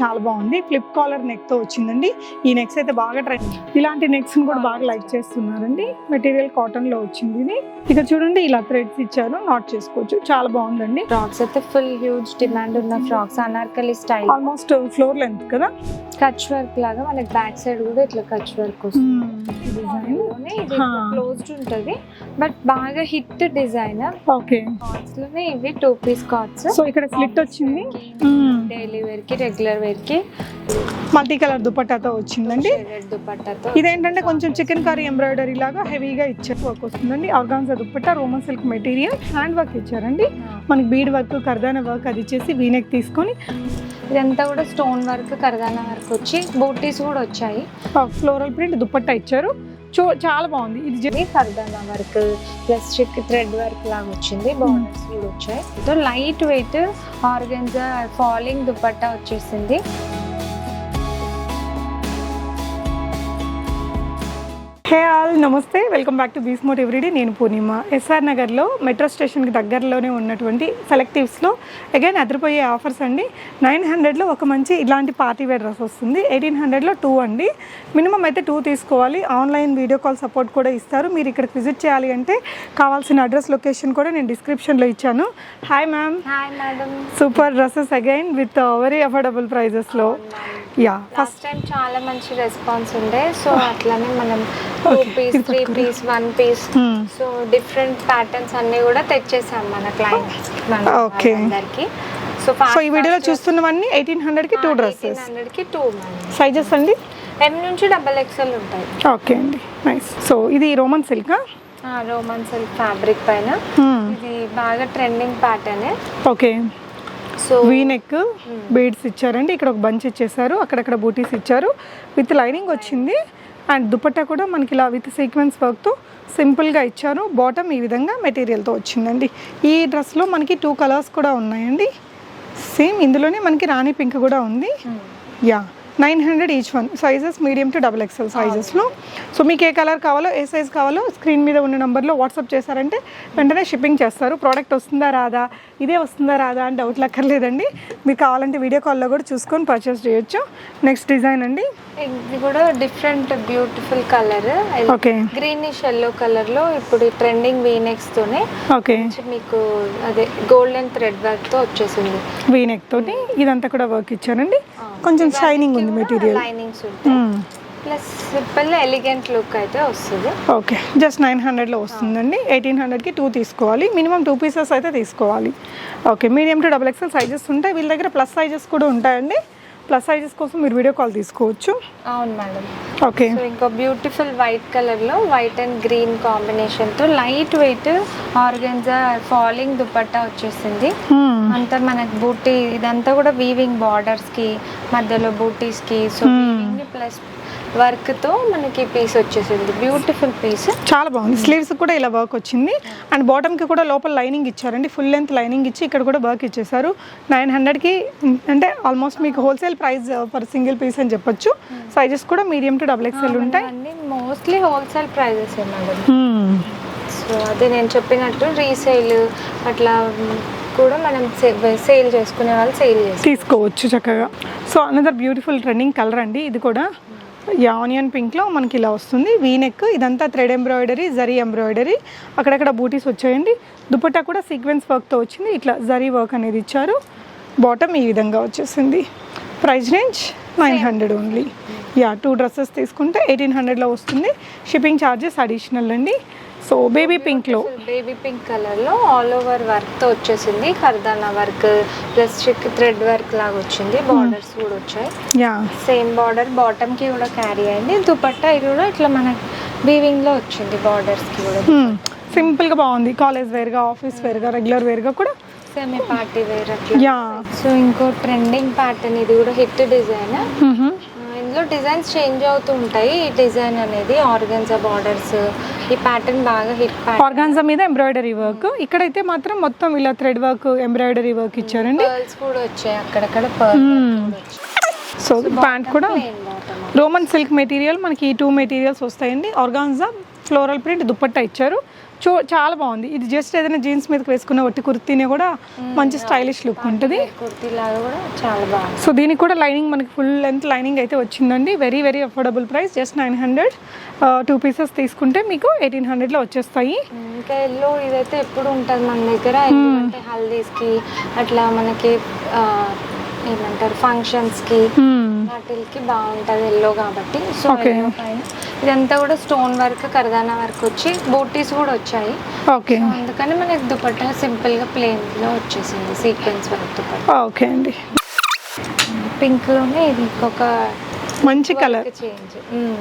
చాలా బాగుంది. Flip caller నెక్తో వచ్చిందండి. ఈ నెక్స్ అయితే బాగా ట్రెండ్ ఇలాంటి నెక్స్ కూడా బాగా లైక్ చేస్తున్నారండి. మెటీరియల్ కాటన్లో వచ్చింది ఇది. ఇక్కడ చూడండి ఇలా థ్రెడ్స్ ఇచ్చారు. నాట్ చేసుకోవచ్చు. చాలా బాగుందండి. ఫ్రాక్స్ అయితే ఫుల్ హ్యూజ్ డిమాండ్ ఉన్న frocks Anarkali style almost floor length కదా? కచ్ వర్క్ లాగా మనకి బ్యాక్ సైడ్ కూడా ఇట్లా కచ్ వర్క్. క్లోజ్డ్ ఉంటది. బట్ బాగా హిట్ డిజైన్ ఓకే కార్డ్స్లోనే ఇవి టూ పీస్ కార్డ్స్ సో ఇక్కడ స్లిట్ వచ్చింది. డైలీ వేర్కి రెగ్యులర్ వేర్కి మల్టీ కలర్ దుపట్టాతో వచ్చిందండి. దుపట్టాతో. ఇదేంటంటే కొంచెం చికెన్ కర్రీ ఎంబ్రాయిడరీ లాగా హెవీగా ఇచ్చే వర్క్ వస్తుందండి. Organza dupatta Roman silk material hand work ఇచ్చారండి. మనకి బీడ్ వర్క్ కర్దాన వర్క్ అది ఇచ్చేసి వీనెక్ తీసుకొని ఇదంతా కూడా స్టోన్ వర్క్ కరదాన వర్క్ వచ్చి బూటీస్ కూడా వచ్చాయి. ఫ్లోరల్ ప్రింట్ దుపట్టా ఇచ్చారు. చూ చాలా బాగుంది. ఇది కరదాన వర్క్ ప్లస్ చిక్ థ్రెడ్ వర్క్ లాగా వచ్చింది. బార్డర్స్ కూడా వచ్చాయి light weight organza falling dupatta వచ్చేసింది. హే ఆల్ నమస్తే. వెల్కమ్ బ్యాక్ టు బీస్మోట్ ఎవ్రీడే. నేను పూర్ణిమ. ఎస్ఆర్ నగర్లో మెట్రో స్టేషన్కి దగ్గరలోనే ఉన్నటువంటి సెలెక్టివ్స్లో అగైన్ అదిరిపోయే ఆఫర్స్ అండి. నైన్ హండ్రెడ్లో ఒక మంచి ఇలాంటి పార్టీ వేర్ డ్రెస్ వస్తుంది. ఎయిటీన్ హండ్రెడ్లో టూ అండి. మినిమం అయితే టూ తీసుకోవాలి. ఆన్లైన్ వీడియో కాల్ సపోర్ట్ కూడా ఇస్తారు. మీరు ఇక్కడికి విజిట్ చేయాలి అంటే కావాల్సిన అడ్రస్ లొకేషన్ కూడా నేను డిస్క్రిప్షన్లో ఇచ్చాను. Hi ma'am super dresses again with very affordable ప్రైజెస్లో యా ఫస్ట్ టైం చాలా మంచి రెస్పాన్స్ ఉండే. సో అట్లానే మనం two piece three piece one piece Hmm. So different patterns అన్ని కూడా తెచ్చేసాం మన క్లయింట్స్ Okay. అందరికి సో ఈ వీడియోలో చూస్తున్నవన్నీ ఎయిటీన్ హండ్రెడ్కి టూ డ్రెస్సెస్ హండ్రెడ్కి టూ సైజెస్ అండి? ఎం నుంచి డబల్ ఎక్స్ఎల్ ఉంటాయి. ఓకే అండి. నైస్ సో ఇది Roman silk Roman silk fabric పైన. ఇది బాగా trending pattern okay so V neck beads ఇచ్చారండి. ఇక్కడ ఒక బంచ్ ఇచ్చేసారు అక్కడక్కడ బూటీస్ ఇచ్చారు. విత్ లైనింగ్ వచ్చింది. అండ్ దుపట్టా కూడా మనకి ఇలా విత్ సీక్వెన్స్ వర్క్తో సింపుల్గా ఇచ్చారు. బాటమ్ ఈ విధంగా మెటీరియల్తో వచ్చిందండి. ఈ డ్రెస్లో మనకి టూ కలర్స్ కూడా ఉన్నాయండి. సేమ్ ఇందులోనే మనకి రాణి పింక్ కూడా ఉంది. Yeah nine hundred each one sizes medium to double XL సైజెస్లో so మీకు ఏ కలర్ కావాలో ఏ సైజ్ కావాలో స్క్రీన్ మీద ఉన్న నెంబర్లో వాట్సాప్ చేశారంటే వెంటనే షిప్పింగ్ చేస్తారు. ప్రోడక్ట్ వస్తుందా రాదా? ఇదే వస్తుందా రాదా అని డౌట్లు అక్కర్లేదండి మీకు కావాలంటే వీడియో కాల్లో కూడా చూసుకొని పర్చేస్ చేయొచ్చు. నెక్స్ట్ డిజైన్ అండి. ఇది కూడా different beautiful colour okay greenish yellow కలర్లో ఇప్పుడు ట్రెండింగ్ వీనెక్స్ తోనే ఓకే మీకు అదే గోల్డెన్ థ్రెడ్ వర్క్తో వచ్చేసింది. వీనెక్ తోటి ఇదంతా కూడా వర్క్ ఇచ్చారండి. కొంచెం షైనింగ్ ఉంది material linings plus simple elegant look అయితే వస్తుంది. ఓకే జస్ట్ నైన్ హండ్రెడ్లో వస్తుందండి. ఎయిటీన్ హండ్రెడ్కి టూ తీసుకోవాలి. మినిమం టూ పీసెస్ అయితే తీసుకోవాలి. Okay medium to double XL sizes ఉంటాయి. వీళ్ళ దగ్గర ప్లస్ సైజెస్ కూడా ఉంటాయండి. ప్లస్ సైజెస్ కోసం మీరు వీడియో కాల్ తీసుకోవచ్చు. అవును మేడం. ఓకే సో ఇంకో బ్యూటిఫుల్ వైట్ కలర్లో వైట్ అండ్ గ్రీన్ కాంబినేషన్తో light weight organza falling dupatta వచ్చేసింది. అంతా మనకి బూటీ ఇదంతా కూడా వీవింగ్ బార్డర్స్కి మధ్యలో బూటీస్కి సో వీవింగ్ ప్లస్ వర్క్తో మనకి పీస్ వచ్చేసింది. Beautiful piece. చాలా బాగుంది. స్లీవ్స్ కూడా ఇలా వర్క్ వచ్చింది. అండ్ బాటమ్కి కూడా లోపల లైనింగ్ ఇచ్చారండి. ఫుల్ లెంత్ లైనింగ్ ఇచ్చి ఇక్కడ కూడా వర్క్ ఇచ్చేసారు నైన్ హండ్రెడ్కి అంటే ఆల్మోస్ట్ మీకు wholesale price per single piece అని చెప్పొచ్చు. సైజెస్ కూడా మీడియం టు డబుల్ ఎక్స్ఎల్ ఉంటాయి. మోస్ట్లీ హోల్సేల్ ప్రైజెస్ సో అదే నేను చెప్పినట్టు రీసేల్ అట్లా కూడా మనం సేల్ చేసుకునే వాళ్ళు సేల్ తీసుకోవచ్చు చక్కగా. So another beautiful trending colour అండి. ఇది కూడా. ఆనియన్ పింక్లో మనకి ఇలా వస్తుంది. వీనెక్ ఇదంతా థ్రెడ్ ఎంబ్రాయిడరీ జరీ ఎంబ్రాయిడరీ. అక్కడక్కడ బూటీస్ వచ్చాయండి. దుపట్టా కూడా సీక్వెన్స్ వర్క్తో వచ్చింది. ఇట్లా జరీ వర్క్ అనేది ఇచ్చారు. బాటమ్ ఈ విధంగా వచ్చేసింది. Price range nine hundred only. Yeah two dresses తీసుకుంటే ఎయిటీన్ హండ్రెడ్లో వస్తుంది. షిప్పింగ్ ఛార్జెస్ అడిషనల్ అండి. సో బేబీ పింక్లో బేబీ పింక్ కలర్లో ఆల్ ఓవర్ వర్క్తో వచ్చేసింది. కర్దానా వర్క్ ప్లస్ చిక్ థ్రెడ్ వర్క్ లాగా వచ్చింది. బార్డర్స్ కూడా వచ్చాయి. యా సేమ్ బార్డర్ బాటమ్కి కూడా క్యారీ అయింది. దుపట్టా ఇది కూడా ఇట్లా మన వీవింగ్లో వచ్చింది బార్డర్స్కి కూడా. సింపుల్గా బాగుంది. కాలేజ్ వేర్గా ఆఫీస్ వేర్గా రెగ్యులర్ వేర్గా కూడా. సెమీ పార్టీ వేర్ అట్లా. యా సో ఇంకో ట్రెండింగ్ ప్యాటర్న్ ఇది కూడా హిట్ డిజైన్ ఇందులో డిజైన్స్ చేంజ్ అవుతూ ఉంటాయి ఈ డిజైన్ అనేది ఆర్గన్జా బార్డర్స్ ఈ ప్యాటర్న్ బాగా హిట్ ఆర్గాన్జా మీద ఎంబ్రాయిడరీ వర్క్. ఇక్కడైతే మాత్రం మొత్తం ఇలా థ్రెడ్ వర్క్ ఎంబ్రాయిడరీ వర్క్ ఇచ్చారండి. పర్ల్స్ కూడా వచ్చాయి. అక్కడక్కడ సో ప్యాంట్ కూడా రోమన్ సిల్క్ మెటీరియల్ మనకి ఈ టూ మెటీరియల్స్ వస్తాయండి. ఆర్గాన్జా ఫ్లోరల్ ప్రింట్ దుపట్టా ఇచ్చారు. చూ చాలా బాగుంది. ఇది జస్ట్ ఏదైనా జీన్స్ మీదకి వేసుకున్న ఒట్టి కుర్తీనే కూడా మంచి స్టైలిష్ లుక్ ఉంటుంది. కుర్తీ లాగా కూడా చాలా బాగుంది. సో దీనికి కూడా లైనింగ్ మనకి ఫుల్ లెంత్ లైనింగ్ అయితే వచ్చిందండి. Very very affordable price just nine hundred two pieces తీసుకుంటే మీకు ఎయిటీన్ హండ్రెడ్లో వచ్చేస్తాయి. ఇంకా ఎల్లో ఇదైతే ఎప్పుడు ఉంటుంది మన దగ్గర. హల్దీస్కి అట్లా మనకి ఏమంటారు ఫంక్షన్స్కి వాటికి బాగుంటుంది ఎల్లో కాబట్టి. So Okay. ఎల్లో పైన. ఇదంతా కూడా స్టోన్ వర్క్ కరదానా వర్క్ వచ్చి బూటీస్ కూడా వచ్చాయి. ఓకే అందుకని మనకి దుపట్టా సింపుల్గా ప్లెయిన్లో వచ్చేసింది సీక్వెన్స్ వర్క్ దుపట్టా. ఓకే అండి. పింక్లోనే ఇది ఇంకొక మంచి కలర్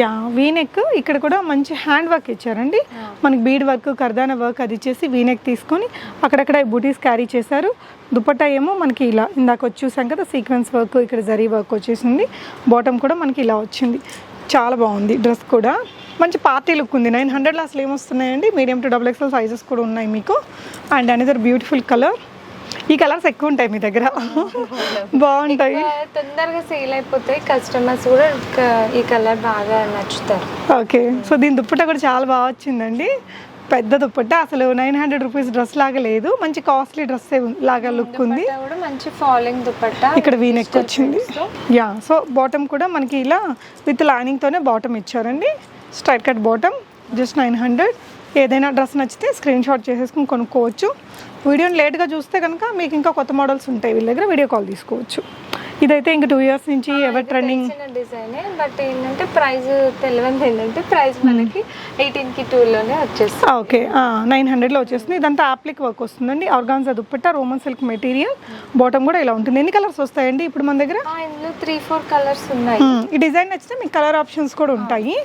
యా వీనెక్ ఇక్కడ కూడా మంచి హ్యాండ్ వర్క్ ఇచ్చారండి. మనకి బీడ్ వర్క్ కర్దాన వర్క్ అది ఇచ్చేసి వీనెక్ తీసుకొని అక్కడక్కడ బూటీస్ క్యారీ చేశారు. దుపట్టా ఏమో మనకి ఇలా ఇందాక వచ్చి చూసాం కదా సీక్వెన్స్ వర్క్ ఇక్కడ జరీ వర్క్ వచ్చేసింది. బాటమ్ కూడా మనకి ఇలా వచ్చింది. చాలా బాగుంది డ్రెస్ కూడా. మంచి పార్టీ లుక్ ఉంది. నైన్ హండ్రెడ్లో అసలు ఏమొస్తున్నాయండి? Medium to double XL sizes కూడా ఉన్నాయి మీకు. అండ్ అనదర్ బ్యూటిఫుల్ కలర్ ఈ కలర్స్ ఎక్కువ ఉంటాయి మీ దగ్గర. బాగుంటాయి. తొందరగా సేల్ అయిపోతాయి. కస్టమర్స్ కూడా ఈ కలర్ బాగా నచ్చుతారు. ఓకే. సో దీని దుప్పట్టా కూడా చాలా బాగా వచ్చిందండి. పెద్ద దుప్పట్టా అసలు నైన్ హండ్రెడ్ రూపీస్ డ్రెస్ లాగా లేదు. మంచి కాస్ట్లీ డ్రెస్ లాగా లుక్ ఉంది. మంచి ఫాలోయింగ్ దుపట్టా ఇక్కడ వీ నెక్ వచ్చింది. యా సో బాటమ్ కూడా మనకి ఇలా విత్ లైనింగ్తోనే బాటమ్ ఇచ్చారండి. Straight cut bottom just nine hundred ఏదైనా డ్రెస్ నచ్చితే స్క్రీన్ షాట్ చేసేసుకుని కొనుక్కోవచ్చు. వీడియోని లేట్గా చూస్తే కనుక మీకు ఇంకా కొత్త మోడల్స్ ఉంటాయి వీళ్ళ దగ్గర వీడియో కాల్ తీసుకోవచ్చు. ఇదైతే ఇంకా టూ ఇయర్స్ నుంచి ఎవర్ ట్రెండింగ్ డిజైన్ బట్ ఏంటంటే ప్రైస్ తెలియదు ఏంటంటే ప్రైస్ మనకి ఎయిటీన్కి టూ లోనే వచ్చేస్తుంది. ఓకే నైన్ హండ్రెడ్లో వచ్చేస్తుంది. ఇదంతా ఆప్లిక్ వర్క్ వస్తుందండి. Organza dupatta Roman silk material bottom కూడా ఇలా ఉంటుంది. ఎన్ని కలర్స్ వస్తాయండి ఇప్పుడు మన దగ్గర? ఇందులో త్రీ ఫోర్ కలర్స్ ఉన్నాయి. Hmm, ఈ డిజైన్ నచ్చితే మీకు కలర్ ఆప్షన్స్ కూడా ఉంటాయి.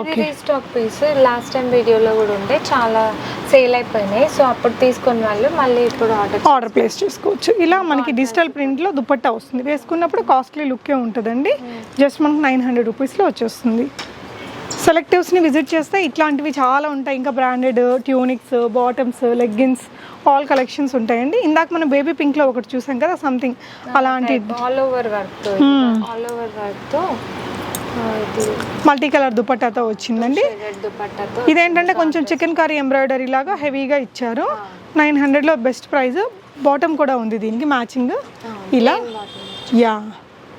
ఇది రీస్టాక్ పీస్ లాస్ట్ టైం వీడియోలో కూడా ఉండే. చాలా సేల్ అయిపోయినాయి. సో అప్పుడు తీసుకున్న వాళ్ళు మళ్ళీ ఇప్పుడు ఆర్డర్ ఆర్డర్ ప్లేస్ చేసుకోవచ్చు. ఇలా మనకి డిజిటల్ ప్రింట్లో దుపట్టా వస్తుంది. వేసుకున్నప్పుడు కాస్ట్లీ లుక్కే ఉంటుందండి. జస్ట్ మనకు నైన్ హండ్రెడ్ రూపీస్లో వచ్చేస్తుంది. సెలెక్టివ్స్ని విజిట్ చేస్తే ఇట్లాంటివి చాలా ఉంటాయి. ఇంకా branded tunics bottoms leggings all collections ఉంటాయండి. ఇందాక మనం బేబీ పింక్లో ఒకటి చూసాం కదా సంథింగ్ అలాంటి all over work all over వర్క్తో ఆ, ఇది మల్టీ కలర్ దుపట్టాతో వచ్చిందండి. ఇదేంటంటే కొంచెం చికెన్ కర్రీ ఎంబ్రాయిడరీ లాగా హెవీగా ఇచ్చారు. నైన్ హండ్రెడ్లో బెస్ట్ ప్రైస్. బాటమ్ కూడా ఉంది దీనికి మ్యాచింగ్. ఇలా. యా.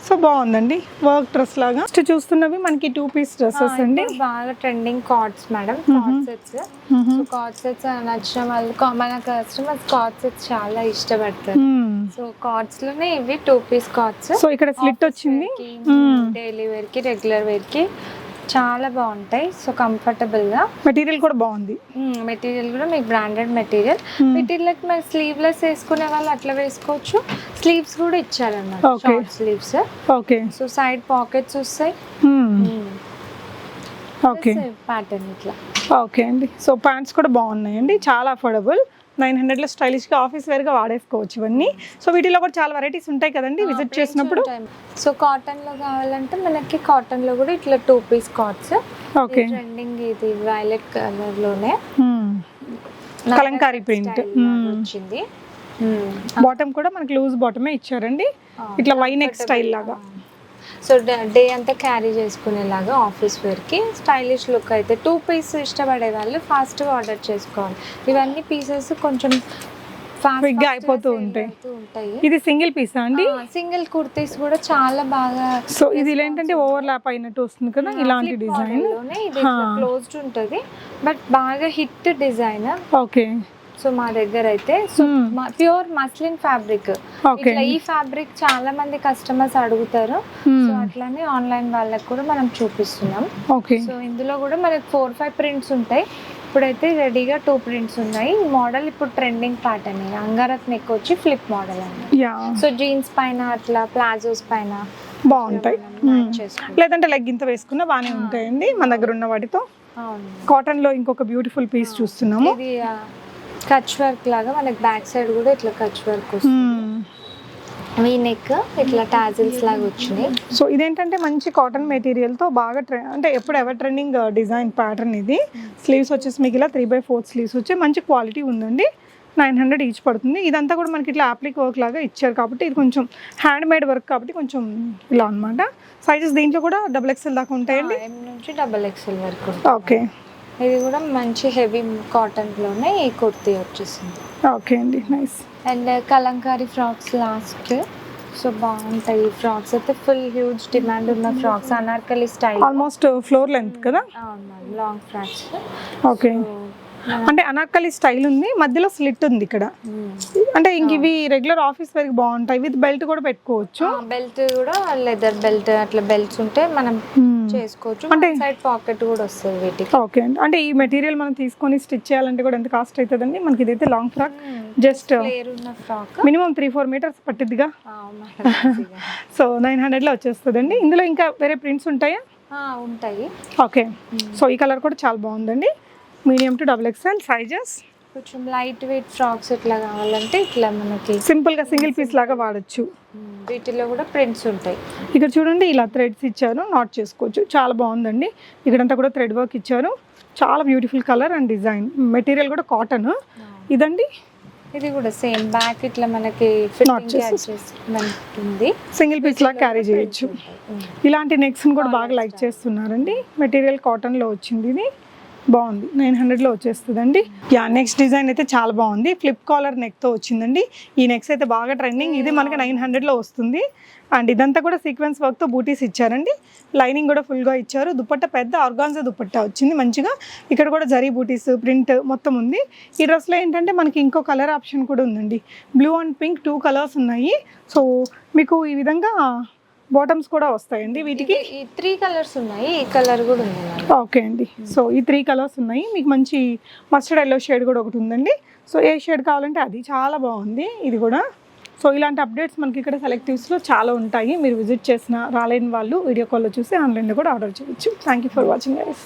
సో బాగుందండి. వర్క్ డ్రెస్ లాగా. నెక్స్ట్ చూస్తున్నవి మనకి టూ పీస్ డ్రెస్సెస్ అండి. బాగా trending cords madam cord sets so cord sets నచ్చిన వాళ్ళు మన కస్టమర్స్ కార్డ్ సెట్స్ చాలా ఇష్టపడతారు. సో కార్డ్స్లోనే ఇవి టూ పీస్ కార్డ్స్ సో ఇక్కడ స్లిట్ వచ్చింది. డైలీ వేర్కి రెగ్యులర్ వేర్కి చాలా బాగుంటాయి. సో కంఫర్టబుల్గా మెటీరియల్ కూడా బాగుంది. మెటీరియల్ కూడా మీకు బ్రాండెడ్ మెటీరియల్. మెటీరియల్ మరి స్లీవ్లెస్ వేసుకునే వాళ్ళు అట్లా వేసుకోవచ్చు. స్లీవ్స్ కూడా ఇచ్చారన్నమాట. Short sleeves okay so side pockets వస్తాయి. ఓకే ప్యాటర్న్ ఇట్లా. ఓకే అండి. సో ప్యాంట్స్ కూడా బాగున్నాయండి. చాలా అఫోర్డబుల్ నైన్ హండ్రెడ్లో స్టైలిష్గా ఆఫీస్ వేర్గా వాడేసుకోవచ్చు ఇవన్నీ. సో వీటిలో కూడా చాలా వెరైటీస్ ఉంటాయి కదండి విజిట్ చేసినప్పుడు. సో కాటన్లో కావాలంటే మనకి కాటన్లో కూడా ఇట్లా two piece cords okay. Trending ఇది వైలెట్ కలర్లోనే కలంకారీ ప్రింట్. వచ్చింది. బాటమ్ కూడా మనకి లూజ్ బాటమే ఇచ్చారండి. ఇట్లా వైనెక్ స్టైల్ లాగా. సో డే అంతా క్యారీ చేసుకునేలాగా ఆఫీస్ వేర్కి స్టైలిష్ లుక్ అయితే టూ పీస్ ఇష్టపడే వాళ్ళు ఫాస్ట్గా ఆర్డర్ చేసుకోవాలి. ఇవన్నీ పీసెస్ కొంచెం Quick గా అయిపోతూ ఉంటాయి. ఇది సింగిల్ పీసా అండి? సింగిల్ కుర్తీస్ కూడా చాలా బాగా సో ఇది ఏంటంటే ఓవర్ ల్యాప్ అయినట్టు వస్తుంది కదా ఇలాంటి డిజైన్ క్లోజ్డ్ ఉంటుంది. బట్ బాగా హిట్ డిజైన్ ఓకే సో మా దగ్గర అయితే సో ప్యూర్ మస్లిన్ ఫ్యాబ్రిక్. ఇట్లా ఈ ఫ్యాబ్రిక్ చాలా మంది కస్టమర్స్ అడుగుతారు. సో అట్లానే ఆన్లైన్ వాళ్ళకి కూడా మనం చూపిస్తున్నాం. ఓకే సో ఇందులో కూడా మనకి ఫోర్ ఫైవ్ ప్రింట్స్ ఉంటాయి. ఇప్పుడైతే రెడీగా టూ ప్రింట్స్ ఉన్నాయి. మోడల్ ఇప్పుడు ట్రెండింగ్ ప్యాటర్న్ అంగారత్ నెక్ వచ్చి ఫ్లిప్ మోడల్ అండి. యా సో జీన్స్ పైన అట్లా ప్లాజోస్ పైన. బాగుంటాయి. చేసుకుంటాం. లేదంటే లెగ్ ఇంత వేసుకున్నా బాగానే ఉంటాయండి మన దగ్గర ఉన్న వాటితో. కాటన్లో ఇంకొక బ్యూటిఫుల్ పీస్ చూస్తున్నాము. కచ్ వర్క్ లాగా మనకి బ్యాక్ సైడ్ కూడా ఇట్లా కచ్ వర్క్ వస్తుంది. వీ నెక్ ఇట్లా టాజిల్స్ లాగా వచ్చినాయి. సో ఇదేంటంటే మంచి కాటన్ మెటీరియల్తో బాగా ట్రె అంటే ఎప్పుడు ఎవర్ ట్రెండింగ్ డిజైన్ ప్యాటర్న్ ఇది. స్లీవ్స్ వచ్చేసి మీకు ఇలా త్రీ బై ఫోర్త్ స్లీవ్స్ వచ్చి మంచి క్వాలిటీ ఉందండి. నైన్ హండ్రెడ్ ఈచ్ పడుతుంది. ఇదంతా కూడా మనకి ఇట్లా అప్లిక్ వర్క్ లాగా ఇచ్చారు కాబట్టి ఇది కొంచెం హ్యాండ్ మేడ్ వర్క్ కాబట్టి కొంచెం ఇలా అనమాట సైజెస్ దీంట్లో కూడా డబుల్ ఎక్స్ఎల్ దాకా ఉంటాయండి? నుంచి డబల్ ఎక్స్ఎల్ వరకు ఓకే ఇది కూడా మంచి హెవీ కాటన్లోనే ఈ కుర్తీ వచ్చేసింది. ఓకే అండి nice and Kalamkari frocks last so బాగుంటాయి ఫ్రాక్స్. అయితే ఫుల్ హ్యూజ్ డిమాండ్ ఉన్న frocks. Anarkali style almost floor length కదా? అవును లాంగ్ ఫ్రాక్స్ ఓకే అంటే అనార్కలి స్టైల్ ఉంది మధ్యలో స్లిట్ ఉంది ఇక్కడ. అంటే ఇంక ఇవి రెగ్యులర్ ఆఫీస్ వేర్కి బాగుంటాయి. విత్ బెల్ట్ కూడా పెట్టుకోవచ్చు. బెల్ట్ కూడా లెదర్ బెల్ట్ అట్లా బెల్ట్స్ ఉంటే మనం Hmm. చేసుకోవచ్చు. అంటే- సైడ్ పాకెట్ కూడా వస్తుంది వీటికి. ఓకే అండి అంటే ఈ మెటీరియల్ మనం తీసుకొని స్టిచ్ చేయాలంటే కూడా ఎంత కాస్ట్ అవుతుందండి మనకి ఇదైతే long frock just minimum three four metres పట్టిద్దిగా? So nine హండ్రెడ్లో వచ్చేస్తుందండి. ఇందులో ఇంకా వేరే ప్రింట్స్ ఉంటాయా? ఉంటాయి. ఓకే సో ఈ కలర్ కూడా చాలా బాగుందండి. Medium to double XL sizes? కొంచెం లైట్ వెయిట్ ఫ్రాక్స్ ఇట్లా కావాలంటే ఇట్లా మనకి సింపుల్గా సింగిల్ పీస్ లాగా వాడచ్చు. ఉమ్, వీటిలో కూడా ప్రింట్స్ ఉంటాయి. ఇక్కడ చూడండి ఇలా థ్రెడ్స్ ఇచ్చారు నాట్ చేసుకోవచ్చు. చాలా బాగుందండి. ఇక్కడంతా కూడా థ్రెడ్ వర్క్ ఇచ్చారు చాలా beautiful colour and design material కూడా కాటన్ ఇదండి? ఇది కూడా సేమ్ బ్యాక్ ఇట్లా మనకి ఉంది. సింగిల్ పీస్ లాగా క్యారీ చేయొచ్చు. ఉమ్. ఇలాంటి నెక్స్ని కూడా బాగా లైక్ చేస్తున్నారండి. మెటీరియల్ కాటన్లో వచ్చింది ఇది. బాగుంది. నైన్ హండ్రెడ్లో వచ్చేస్తుందండి. యా నెక్స్ట్ డిజైన్ అయితే చాలా బాగుంది. ఫ్లిప్ కాలర్ నెక్తో వచ్చిందండి. ఈ నెక్స్ అయితే బాగా ట్రెండింగ్. ఇది మనకి నైన్ హండ్రెడ్లో వస్తుంది. అండ్ ఇదంతా కూడా సీక్వెన్స్ వర్క్తో బూటీస్ ఇచ్చారండి. లైనింగ్ కూడా ఫుల్గా ఇచ్చారు. దుప్పట్ట పెద్ద ఆర్గాన్జా దుప్పట్ట వచ్చింది మంచిగా. ఇక్కడ కూడా జరీ బూటీస్ ప్రింట్ మొత్తం ఉంది. ఈ డ్రెస్లో ఏంటంటే మనకి ఇంకో కలర్ ఆప్షన్ కూడా ఉందండి. Blue and pink two colours ఉన్నాయి. సో మీకు ఈ విధంగా బాటమ్స్ కూడా వస్తాయండి వీటికి? ఈ త్రీ కలర్స్ ఉన్నాయి ఈ కలర్ కూడా ఉంది. ఓకే అండి. సో ఈ త్రీ కలర్స్ ఉన్నాయి. మీకు మంచి మస్టర్డ్ ఎల్లో షేడ్ కూడా ఒకటి ఉందండి. సో ఏ షేడ్ కావాలంటే అది. చాలా బాగుంది. ఇది కూడా. సో ఇలాంటి అప్డేట్స్ మనకి ఇక్కడ సెలెక్టివ్స్లో చాలా ఉంటాయి. మీరు విజిట్ చేసిన రాలేని వాళ్ళు వీడియో కాల్లో చూసి ఆన్లైన్లో కూడా ఆర్డర్ చేయొచ్చు. Thank you for watching guys